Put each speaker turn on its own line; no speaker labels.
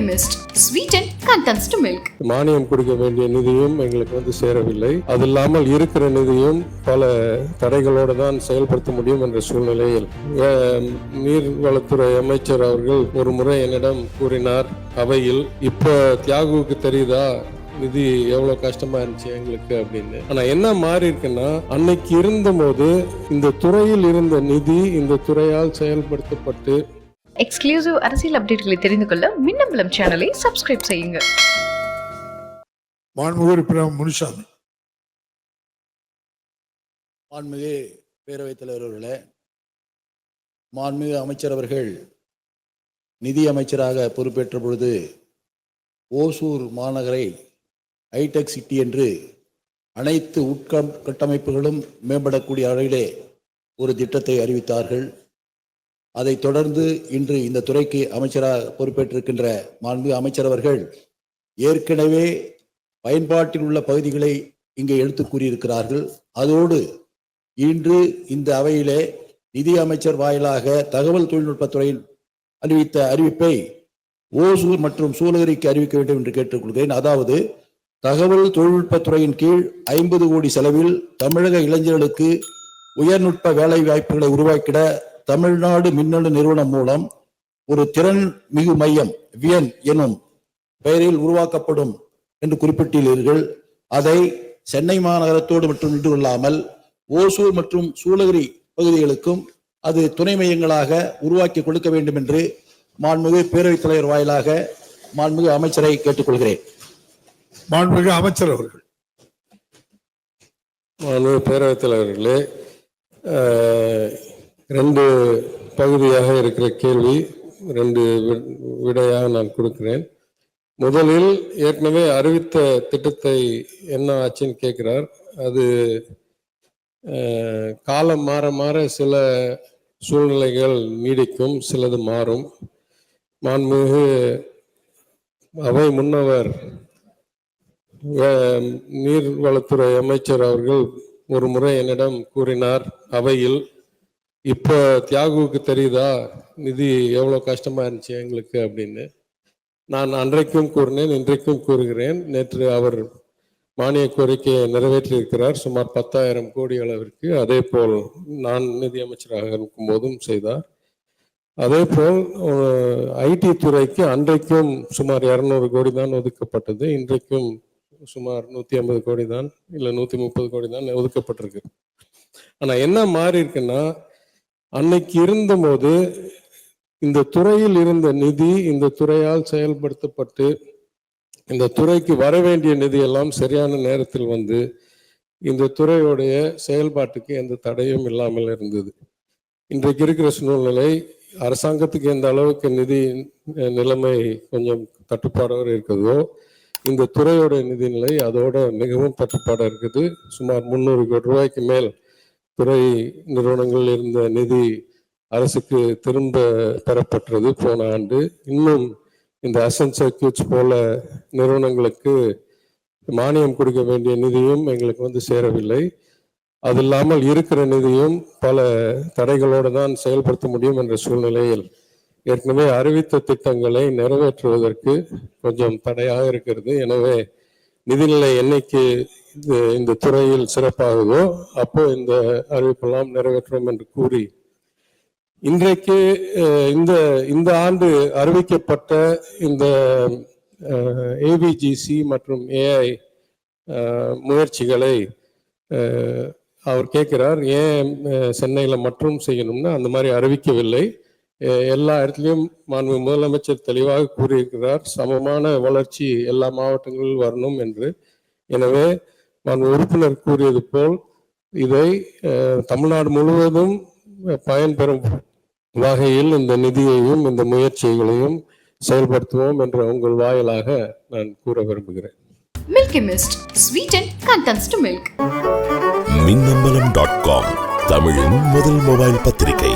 Milky Sweeten contents to milk.
மானியம் கொடுக்க வேண்டிய நிதியும் எங்களுக்கு வந்து சேரவில்லை. அது இல்லாமல் இருக்கிற நிதியும் பல தடைகளோடு தான் செயல்படுத்த முடியும் என்ற சூழ்நிலையில். நீர்வளத்துறை அமைச்சர் அவர்கள் ஒரு முறை என்னிடம் கூறினார். அவையில் இப்போ தியாகுவுக்கு தெரியுதா? நிதி எவ்வளவு கஷ்டமா இருந்துச்சு எங்களுக்கு? அப்படின்னு. ஆனா என்ன மாறி இருக்குன்னா அன்னைக்கு இருந்தபோது இந்த துறையில் இருந்த நிதி இந்த துறையால் செயல்படுத்தப்பட்டு
எக்ஸ்க்ளூசிவ் அரசியல் அப்டேட்களை தெரிந்து கொள்ள மின்னம்பலம் சேனலை சப்ஸ்கிரைப் செய்யுங்க.
மாண்புமிகு உறுப்பினர் முனுசாமி.
மாண்புமிகு பேரவைத் தலைவர் அவர்களே மாண்புமிகு அமைச்சர் அவர்கள் நிதி அமைச்சராக பொறுப்பேற்ற பொழுது ஓசூர் மாநகரை ஹைடெக் சிட்டி என்று அனைத்து உட்கம் கட்டமைப்புகளும் மேம்படக்கூடிய அளவிலே ஒரு திட்டத்தை அறிவித்தார்கள். அதைத் தொடர்ந்து இன்று இந்த துறைக்கு அமைச்சராக பொறுப்பேற்றிருக்கின்ற மாண்புமிகு அமைச்சர் அவர்கள் ஏற்கனவே பயன்பாட்டில் உள்ள பகுதிகளை இங்கே எடுத்து கூறியிருக்கிறார்கள். அதோடு இன்று இந்த அவையிலே நிதி அமைச்சர் வாயிலாக தகவல் தொழில்நுட்பத்துறையின் அறிவித்த அறிவிப்பை ஓசூர் மற்றும் சூலகிரிக்கு அறிவிக்க வேண்டும் என்று கேட்டுக்கொள்கிறேன் அதாவது தகவல் தொழில்நுட்பத்துறையின் கீழ் ஐம்பது கோடி செலவில் தமிழக இளைஞர்களுக்கு உயர்நுட்ப வேலை வாய்ப்புகளை உருவாக்கிட தமிழ்நாடு மின்னணு நிறுவனம் மூலம் ஒரு திறன் மிகு மையம் வியன் எனும் பெயரில் உருவாக்கப்படும் என்று குறிப்பிட்டுள்ளீர்கள் அதை சென்னை மாநகரத்தோடு மட்டும் நின்று கொள்ளாமல் ஓசூர் மற்றும் சூளகிரி பகுதிகளுக்கும் அது துணை மையங்களாக உருவாக்கி கொடுக்க வேண்டும் என்று மாண்புமிகு பேரவைத் தலைவர் வாயிலாக மாண்புமிகு அமைச்சரை கேட்டுக்கொள்கிறேன்.
மாண்புமிகு அமைச்சர் அவர்கள்.
மாண்புமிகு பேரவைத் தலைவர்களே ரெண்டு பகுதியாக இருக்கிற கேள்வி ரெண்டு விடையாக நான் கொடுக்கிறேன். முதலில் ஏற்கனவே அறிவித்த திட்டத்தை என்ன ஆச்சுன்னு கேட்கிறார். அது காலம் மாற மாற சில சூழ்நிலைகள் நீடிக்கும் சிலது மாறும். மாண்புமிகு அவை முன்னவர் நீர்வளத்துறை அமைச்சர் அவர்கள் ஒரு முறை என்னிடம் கூறினார் அவையில் இப்போ தியாகுவுக்கு தெரியுதா? நிதி எவ்வளோ கஷ்டமா இருந்துச்சு எங்களுக்கு அப்படின்னு. நான் அன்றைக்கும் கூறினேன் இன்றைக்கும் கூறுகிறேன். நேற்று அவர் மானிய கோரிக்கையை நிறைவேற்றியிருக்கிறார். சுமார் பத்தாயிரம் கோடி அளவிற்கு. அதே போல் நான் நிதி அமைச்சராக இருக்கும் போதும் செய்தார். அதே போல் ஐடி துறைக்கு அன்றைக்கும் சுமார் இரநூறு கோடி தான் ஒதுக்கப்பட்டது. இன்றைக்கும் சுமார் நூற்றி ஐம்பது கோடி தான் இல்லை நூற்றி முப்பது கோடி தான் ஒதுக்கப்பட்டிருக்கு. ஆனால் என்ன மாறி இருக்குன்னா அன்னைக்கு இருந்தபோது இந்த துறையில் இருந்த நிதி இந்த துறையால் செயல்படுத்தப்பட்டு இந்த துறைக்கு வர வேண்டிய நிதி எல்லாம் சரியான நேரத்தில் வந்து இந்த துறையுடைய செயல்பாட்டுக்கு எந்த தடையும் இல்லாமல் இருந்தது. இன்றைக்கு இருக்கிற சூழ்நிலை அரசாங்கத்துக்கு எந்த அளவுக்கு நிதி நிலைமை கொஞ்சம் தட்டுப்பாடாக இருக்குதோ இந்த துறையோட நிதிநிலை அதோட மிகவும் தட்டுப்பாடாக இருக்குது. சுமார் முந்நூறு கோடி ரூபாய்க்கு மேல் துறை நிறுவனங்களில் இருந்த நிதி அரசுக்கு திரும்ப பெறப்பட்டது போன ஆண்டு. இன்னும் இந்த அசன் சர்க்கியூட்ஸ் போல நிறுவனங்களுக்கு மானியம் கொடுக்க வேண்டிய நிதியும் எங்களுக்கு வந்து சேரவில்லை. அது இல்லாமல் இருக்கிற நிதியும் பல தடைகளோடு தான் செயல்படுத்த முடியும் என்ற சூழ்நிலையில் ஏற்கனவே அறிவித்த திட்டங்களை நிறைவேற்றுவதற்கு கொஞ்சம் தடையாக இருக்கிறது. எனவே நிதிநிலை என்னைக்கு இது இந்த துறையில் சிறப்பாகுதோ அப்போ இந்த அறிவிப்பெல்லாம் நிறைவேற்றும் என்று கூறி இன்றைக்கு இந்த இந்த ஆண்டு அறிவிக்கப்பட்ட இந்த ஏவிஜிசி மற்றும் ஏஐ முயற்சிகளை அவர் கேட்கிறார் ஏன் சென்னையில் மற்றும் செய்யணும்னா அந்த மாதிரி அறிவிக்கவில்லை. எல்லா இடத்துலையும் மாண்பு முதலமைச்சர் தெளிவாக கூறியிருக்கிறார் சமமான வளர்ச்சி எல்லா மாவட்டங்களில் வரணும் என்று. எனவே மாண்பு உறுப்பினர் கூறியது போல் இதை தமிழ்நாடு முழுவதும் பயன்பெறும் வகையில் இந்த நிதியையும் இந்த முயற்சிகளையும் செயல்படுத்துவோம் என்ற உங்கள் வாயிலாக நான் கூற விரும்புகிறேன்
Milky Mist. Sweeten contents to milk.
Minnambalam dot com தமிழின் முதல் மொபைல் பத்திரிகை